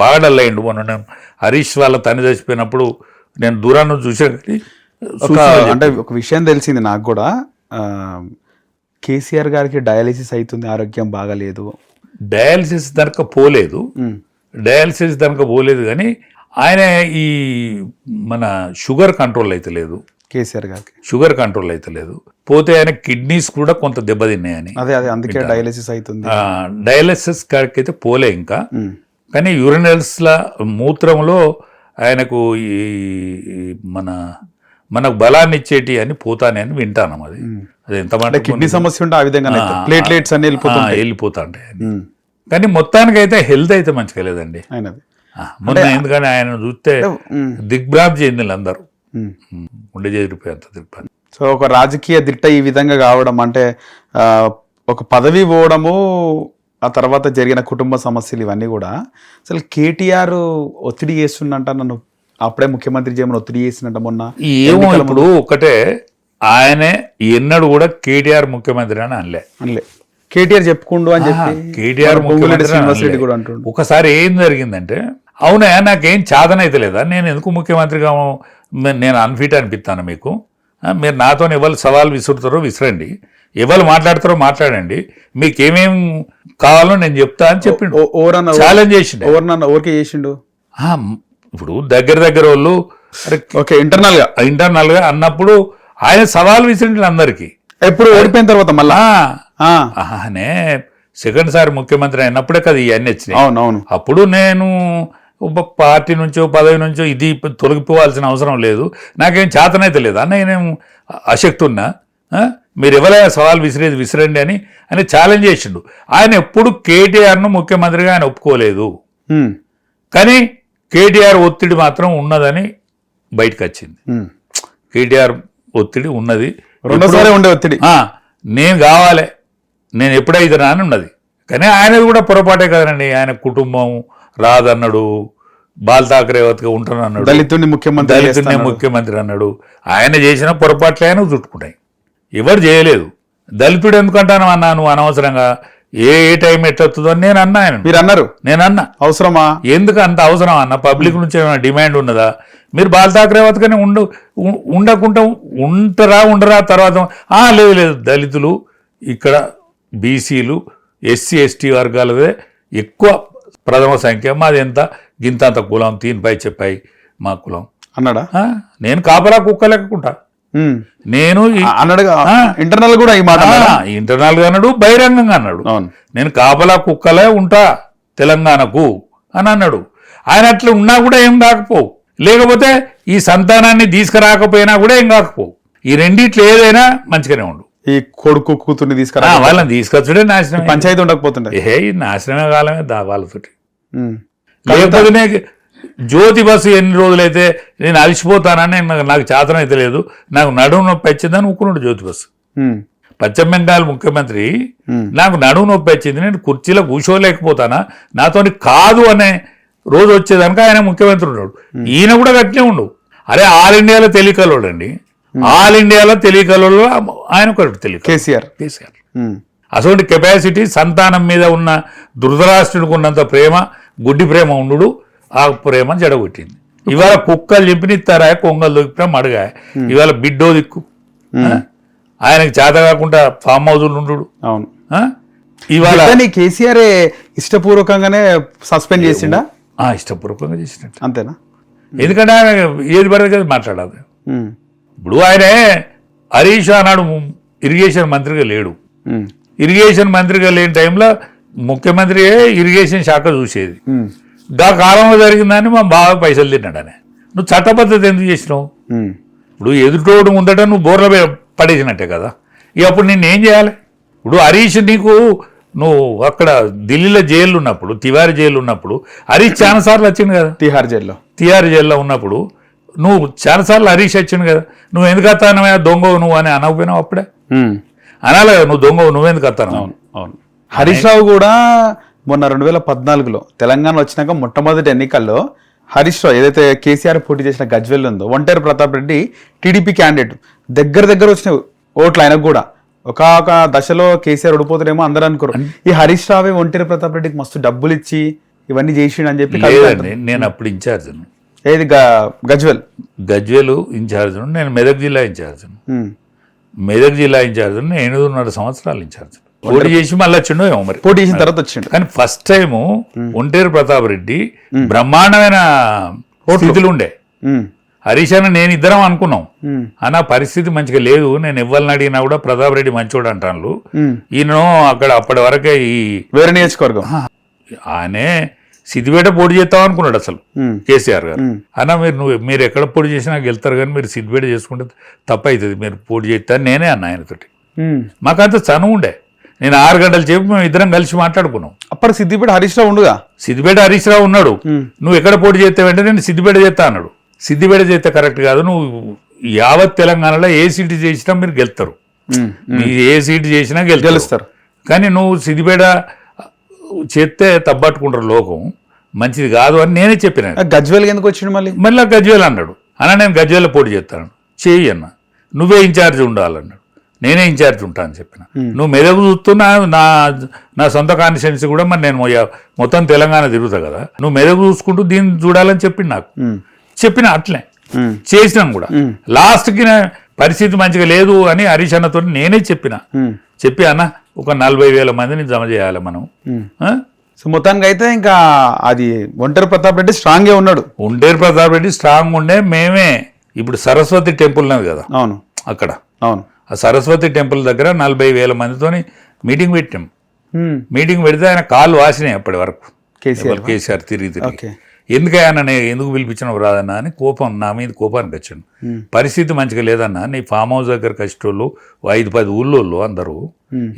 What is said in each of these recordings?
బాగా డల్ అయ్యిండు. మొన్న నేను హరీష్ వాళ్ళ తల్లి చచ్చిపోయినప్పుడు నేను దూరాన్ని చూసాను కానీ ఒక అంటే ఒక విషయం తెలిసింది నాకు కూడా. కేసీఆర్ గారికి డయాలిసిస్ అవుతుంది ఆరోగ్యం బాగాలేదు. డయాలసిస్ దానిక పోలేదు. డయాలసిస్ దానిక పోలేదు కానీ ఆయన ఈ మన షుగర్ కంట్రోల్ అయితే లేదు. కేసీఆర్ గారికి. షుగర్ కంట్రోల్ అయితే లేదు. పోతే ఆయన కిడ్నీస్ కూడా కొంత దెబ్బతిన్నాయని అదే అదే అందుకే డయాలిసిస్ అవుతుంది. డయాలసిస్ కాడికి అయితే పోలే ఇంకా. కానీ యూరినల్స్ల మూత్రంలో ఆయనకు ఈ మన మనకు బలాన్ని ఇచ్చేటి అని పోతానే అని వింటాను అది. అది ఎంత మాట కిడ్నీ సమస్య ఉంటే ఆ విధంగా ప్లేట్లెట్స్ అన్ని వెళ్ళిపోతుంది వెళ్ళిపోతాంటాయి. కానీ మొత్తానికి అయితే హెల్త్ అయితే మంచిగా లేదండి. మొన్న ఎందుకని ఆయన చూస్తే దిగ్భ్రాంతి చెందిన అందరూ. గుండె చెదిరిపోయేంత దిగ్భ్రాంతి. సో ఒక రాజకీయ దిట్ట ఈ విధంగా కావడం అంటే ఒక పదవి పోవడము ఆ తర్వాత జరిగిన కుటుంబ సమస్యలు ఇవన్నీ కూడా. అసలు కేటీఆర్ ఒత్తిడి చేస్తుందంట నన్ను అప్పుడే ముఖ్యమంత్రి చేయమని ఒత్తిడి చేసినట్ట మొన్న. ఏమో ఇప్పుడు ఒకటే ఆయనే ఎన్నడూ కూడా కేటీఆర్ ముఖ్యమంత్రి అని అనలే. అనలే. కేటీఆర్ చెప్పుకుండు అని చెప్పి కేటీఆర్ ముఖ్యమంత్రి. కూడా అంటుండు. ఒకసారి ఏం జరిగిందంటే అవునా నాకేం చాదన అయితే లేదా నేను ఎందుకు ముఖ్యమంత్రిగా నేను అన్ఫిట్ అనిపిస్తాను మీకు. మీరు నాతో ఎవరు సవాల్ విసురుతారో విసిరండి. ఎవరు మాట్లాడతారో మాట్లాడండి. మీకు ఏమేం కావాలో నేను చెప్తా అని చెప్పిండు. ఛాలెంజ్ చేసిండు. ఓరన్న ఓకే చేసిండు? ఇప్పుడు దగ్గర దగ్గర వాళ్ళు ఓకే ఇంటర్నల్గా ఇంటర్నల్గా అన్నప్పుడు ఆయన సవాల్ విసిరిండు అందరికీ. ఎప్పుడు ఓడిపోయిన తర్వాత మళ్ళా? ఆహనే సెకండ్ సారి ముఖ్యమంత్రి అయినప్పుడే కదా ఇవన్నీ వచ్చినాయి. అవును అవును అప్పుడు నేను ఒక పార్టీ నుంచో పదవి నుంచో ఇది తొలగిపోవాల్సిన అవసరం లేదు. నాకేం చేతనైతే లేదు? అన్న నేను అశక్తి ఉన్నా ఆ? మీరు ఎవరైనా సవాల్ విసిరేది విసిరండి అని ఆయన ఛాలెంజ్ చేసిండు. ఆయన ఎప్పుడు కేటీఆర్ను ముఖ్యమంత్రిగా ఆయన ఒప్పుకోలేదు. కానీ కేటీఆర్ ఒత్తిడి మాత్రం ఉన్నదని బయటకు వచ్చింది. కేటీఆర్ ఒత్తిడి ఉన్నది. రెండోసారి ఉండే ఒత్తిడి. ఆ, నేను కావాలి. నేను ఎప్పుడైతే అని ఉన్నది. కానీ ఆయనది కూడా పొరపాటే కదండి. ఆయన కుటుంబం రాదన్నాడు. బాల్ ఠాకరే వతగా ఉంటానన్నాడు. దళితుడిని ముఖ్యమంత్రి దళితుడినే. ముఖ్యమంత్రి అన్నాడు. ఆయన చేసిన పొరపాట్లే ఆయన చుట్టుకుంటాయి. ఎవరు చేయలేదు. దళితుడు ఎందుకంటాను అన్నా నువ్వు అనవసరంగా? ఏ ఏ టైం ఎట్టొస్తుందో అని నేను అన్నా ఆయన మీరు అన్నారు. నేను అన్నా. అవసరమా? ఎందుకు అంత అవసరం అన్న? పబ్లిక్ నుంచి ఏమైనా డిమాండ్ ఉన్నదా? మీరు బాల్ ఠాకరే వతకనే ఉండు ఉండకుండా ఉంటారా ఉండరా తర్వాత ఆ లేదు లేదు. దళితులు ఇక్కడ బీసీలు ఎస్సీ ఎస్టీ వర్గాలదే ఎక్కువ ప్రథమ సంఖ్య. మాది ఎంత? గింతంత కులం తీనిపై చెప్పాయి మా కులం. అన్నాడా? నేను కాపలా కుక్క లెక్కకుంటా. ఉమ్. నేను. ఇంటర్నల్ కూడా ఈ మాట ఇంటర్నల్గా అన్నాడు బహిరంగంగా అన్నాడు. అవును. నేను కాపలా కుక్కలే ఉంటా తెలంగాణకు అని అన్నాడు. ఆయన అట్లా ఉన్నా కూడా ఏం కాకపోవు. లేకపోతే ఈ సంతానాన్ని తీసుకురాకపోయినా కూడా ఏం కాకపోవు. ఈ రెండిట్లో ఏదైనా మంచిగానే ఉండు. ఈ కొడుకు కూతుర్ని తీసుకురా వాళ్ళని తీసుకొచ్చుడే నాశనం పంచాయతీ ఉండకపోతుండే? ఏ ఈ నాశనమే కాలమే దా వాళ్ళతోటి. ఉమ్. జ్యోతి బస్సు ఎన్ని రోజులైతే నేను అలసిపోతానని నాకు- నాకు చేతన అయితే లేదు. నాకు నడుము నొప్పి వచ్చిందని ఉక్కున్నాడు జ్యోతి బస్సు. పశ్చిమ బెంగాల్ ముఖ్యమంత్రి. నాకు నడుము నొప్పి వచ్చింది. నేను కుర్చీలో కూర్చోలేకపోతానా? నాతోని కాదు అనే రోజు వచ్చేదానికి ఆయన ముఖ్యమంత్రి ఉన్నాడు. ఈయన కూడా గట్టినే ఉండు. అరే ఆల్ ఇండియాలో తెలియకలోడు అండి ఆల్ ఇండియాలో తెలియకలలో ఆయన ఒకటి తెలియక కేసీఆర్. కేసీఆర్. అటువంటి కెపాసిటీ సంతానం మీద ఉన్న ధృతరాష్ట్రుడికి ఉన్నంత ప్రేమ గుడ్డి ప్రేమ ఉండు ఆ ప్రేమ జడగొట్టింది. ఇవాళ కుక్కలు చెప్పినిస్తారా కొంగలు దొరికినా మడగా ఇవాళ బిడ్డో దిక్కు? ఆయనకి చేత కాకుండా ఫామ్ హౌజులు ఉండు అవును. ఆ? ఇవాళ కేసీఆర్ ఇష్టపూర్వకంగానే సస్పెండ్ చేసిండా? ఆ, ఇష్టపూర్వకంగా చేసినట్టు. అంతేనా? ఎందుకంటే ఆయన ఏది పడితే అది మాట్లాడాలి. ఇప్పుడు ఆయనే హరీష్ ఆనాడు ఇరిగేషన్ మంత్రిగా లేడు. ఇరిగేషన్ మంత్రిగా లేని టైంలో ముఖ్యమంత్రియే ఇరిగేషన్ శాఖ చూసేది. గా కాలంలో జరిగిందని మా బాగా పైసలు తిన్నాడనే. నువ్వు చట్టబద్ధత ఎందుకు చేసినావు. ఇప్పుడు ఎదుటోడు ముందట నువ్వు బోర్ల పడేసినట్టే కదా. ఇక అప్పుడు నిన్ను ఏం చేయాలి? ఇప్పుడు హరీష్ నీకు నువ్వు అక్కడ ఢిల్లీలో జైలు ఉన్నప్పుడు తివారి జైలు ఉన్నప్పుడు హరీష్ చాలాసార్లు వచ్చింది కదా. తిహార్ జైల్లో. తిహార్ జైల్లో ఉన్నప్పుడు నువ్వు చాలాసార్లు హరీష్ వచ్చింది కదా. నువ్వు ఎందుకు వస్తానవా దొంగ నువ్వు అని అనకపోయినావు అప్పుడే. అనాలి కదా నువ్వు దొంగ నువ్వెందుకు వస్తాను? అవును అవును. హరీష్ రావు కూడా మొన్న రెండు వేల పద్నాలుగులో తెలంగాణ వచ్చినాక మొట్టమొదటి ఎన్నికల్లో హరీష్ రావు ఏదైతే కేసీఆర్ పోటీ చేసిన గజ్వెల్ ఉందో ఒంటేరు ప్రతాప్ రెడ్డి టీడీపీ క్యాండిడేట్. దగ్గర దగ్గర వచ్చిన ఓట్లు ఆయనకు కూడా. ఒక ఒక దశలో కేసీఆర్ ఓడిపోతారేమో అందరూ అనుకోరు. ఈ హరీష్ రావే ఒంటేరు ప్రతాప్ రెడ్డికి మస్తు డబ్బులు ఇచ్చి ఇవన్నీ చేసిండు అని చెప్పి నేను అప్పుడు ఇన్ఛార్జ్. ఏది గ- గజ్వెల్? గజ్వేలు ఇన్ఛార్జ్ నేను మెదక్ జిల్లా ఇన్ఛార్జ్. మెదక్ జిల్లా ఇన్ఛార్జ్ నేను ఎనిమిదిన్నర సంవస్థలు ఇన్ఛార్జ్ పోటీ చేసి మళ్ళీ వచ్చిండో ఏమో మరి. పోటీ చేసిన తర్వాత వచ్చిండు. కానీ ఫస్ట్ టైం ఒంటేరు ప్రతాప్ రెడ్డి బ్రహ్మాండమైన స్థితిలో ఉండే. హరీష్ అన్న నేను ఇద్దరం అనుకున్నాం. అన్న పరిస్థితి మంచిగా లేదు నేను ఇవ్వాలని అడిగినా కూడా ప్రతాప్ రెడ్డి మంచోడు అంటాను. ఈయన అక్కడ అప్పటి వరకే ఈ వేరే నియోజకవర్గం. ఆయనే సిద్దిపేట పోటీ చేద్దాం అనుకున్నాడు అసలు. కేసీఆర్ గారు. అన్న మీరు నువ్వు మీరు ఎక్కడ పోటీ చేసినా గెలుతారు కానీ మీరు సిద్దిపేట చేసుకుంటే తప్పవుతుంది మీరు పోటీ చేస్తారు నేనే అన్న ఆయనతోటి. మాకంత చనువు ఉండే. నేను ఆరు గంటలు చెప్పి మేము ఇద్దరం కలిసి మాట్లాడుకున్నాం. అప్పుడు సిద్దిపేట హరీష్ రావు ఉండుగా? సిద్దిపేట హరీష్ రావు ఉన్నాడు. నువ్వు ఎక్కడ పోటీ చేస్తావంటే నేను సిద్దిపేట చేస్తా అన్నాడు. సిద్దిపేట చేస్తే కరెక్ట్ కాదు. నువ్వు యావత్ తెలంగాణలో ఏ సీటు చేసినా మీరు. మీరు ఏ సీటు చేసినా గెలుస్తారు. గెలుస్తారు. కానీ నువ్వు సిద్దిపేట చేస్తే తప్పట్టుకుంటారు లోకం. మంచిది కాదు అని నేనే చెప్పిన గజ్వెల్ ఎందుకు వచ్చిండు మళ్ళీ? మళ్ళీ గజ్వేల్ అన్నాడు. అన్న నేను గజ్వేల్లో పోటీ చేస్తాను. చేయి అన్న. నువ్వే ఇన్ఛార్జ్ ఉండాలన్నాడు. నేనే ఇన్ఛార్జ్ ఉంటా అని చెప్పిన. నువ్వు మెదగు చూస్తున్నా నా నా సొంత కాన్స్టిట్యున్సీ కూడా మరి నేను మొత్తం తెలంగాణ తిరుగుతా కదా. నువ్వు మెదగు చూసుకుంటూ దీన్ని చూడాలని చెప్పిండు నాకు. చెప్పిన అట్లే. చేసినాం కూడా. లాస్ట్కి పరిస్థితి మంచిగా లేదు అని హరీష్ అన్నతో నేనే చెప్పిన. చెప్పి అన్న ఒక నలభై వేల మందిని జమ చేయాలి మనం? సో మొత్తానికి అయితే ఇంకా అది ఒంటరి ప్రతాప్ రెడ్డి స్ట్రాంగే ఉన్నాడు. ఉండేరు ప్రతాప్ రెడ్డి స్ట్రాంగ్ ఉండే మేమే. ఇప్పుడు సరస్వతి టెంపుల్ ఉన్నది కదా. అవును. అక్కడ. అవును. ఆ సరస్వతి టెంపుల్ దగ్గర నలభై వేల మందితోని మీటింగ్ పెట్టాం. మీటింగ్ పెడితే ఆయన కాళ్ళు వాసినాయి అప్పటి వరకు. కేసీఆర్ తిరిగి తిరిగి. ఎందుకయ్యా నేను ఎందుకు పిలిపించినావు రాదన్నా అని కోపం నా మీద కోపానికి వచ్చాను. పరిస్థితి మంచిగా లేదన్నా నీ ఫామ్ హౌస్ దగ్గరకు వచ్చేటోళ్ళు ఓ ఐదు పది ఊళ్ళోళ్ళు అందరూ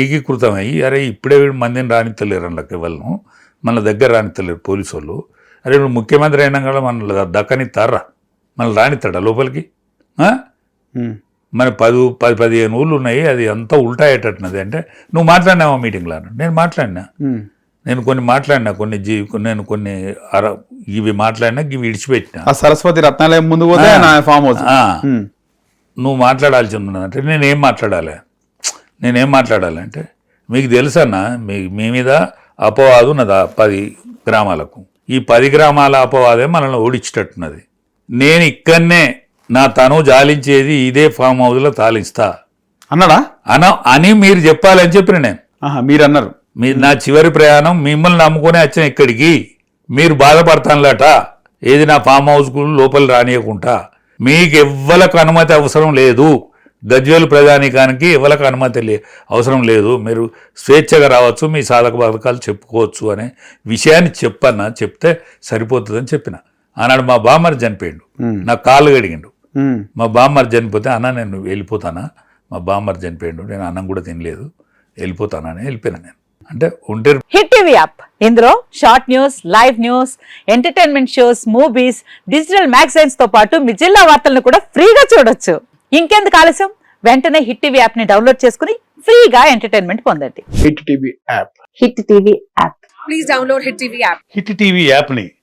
ఏకీకృతమయ్యి అరే ఇప్పుడే వీడు మందిని రానిత్తలేరు అందులోకి వాళ్ళను మన దగ్గర రానిత్తలేరు పోలీసు వాళ్ళు అరే ఇప్పుడు ముఖ్యమంత్రి అయినా కూడా మన దక్కనిస్తారా మన రానిస్తాడా లోపలికి. మన పది పది పదిహేను ఊళ్ళు ఉన్నాయి అది అంతా ఉల్టా అయ్యేటట్టున్నది అంటే నువ్వు మాట్లాడినావా మీటింగ్లో. నేను మాట్లాడినా. నేను కొన్ని మాట్లాడినా కొన్ని జీ నేను కొన్ని అర ఇవి మాట్లాడినా ఇవి విడిచిపెట్టినా. సరస్వతి రత్నాలయం ముందు ఫామ్. నువ్వు మాట్లాడాల్సి ఉన్నదంటే నేనేం మాట్లాడాలి? నేనేం మాట్లాడాలి? అంటే మీకు తెలుసన్నా మీ మీ మీద అపవాదు ఉన్నది పది గ్రామాలకు. ఈ పది గ్రామాల అపవాదే మనల్ని ఓడించేటట్టున్నది నేను ఇక్కడనే నా తను జాలించేది ఇదే ఫామ్ హౌస్లో తాలిస్తా. అన్నాడా? అన అని మీరు చెప్పాలని చెప్పిన నేను. మీరు అన్నారు మీ నా చివరి ప్రయాణం మిమ్మల్ని నమ్ముకొని వచ్చిన ఇక్కడికి మీరు బాధపడతానులట. ఏది నా ఫామ్ హౌస్కు లోపల రానియకుండా. మీకు ఎవ్వలకు అనుమతి అవసరం లేదు. గజ్వేల్ ప్రజానీకానికి ఎవరికి అనుమతి లే అవసరం లేదు. మీరు స్వేచ్ఛగా రావచ్చు మీ సాధక బాధకాలు చెప్పుకోవచ్చు అనే విషయాన్ని చెప్పన్నా చెప్తే సరిపోతుందని చెప్పిన. ఆనాడు మా బామ్మర్ చనిపోయిండు. నా కాళ్ళు గడిగిండు. మా బామ్మర్ చనిపోతే అన్న నేను వెళ్ళిపోతానా? మా బామ్మర్ చనిపోయిండు. నేను అన్నం కూడా తినలేదు. వెళ్ళిపోతానని వెళ్ళిపోయినా నేను. అంటే ఒంటరి హిట్ టీవీ యాప్. ఇందులో short news live news entertainment shows movies digital మ్యాగజైన్స్తో పాటు మీ జిల్లా వార్తలను కూడా ఫ్రీగా చూడొచ్చు. ఇంకెందుకు ఆలస్యం? వెంటనే హిట్ టీవీ యాప్ని డౌన్లోడ్ చేసుకుని ఫ్రీగా ఎంటర్టైన్మెంట్ పొందండి. Hit TV app. Hit TV app. Please download Hit TV app. Hit TV యాప్ని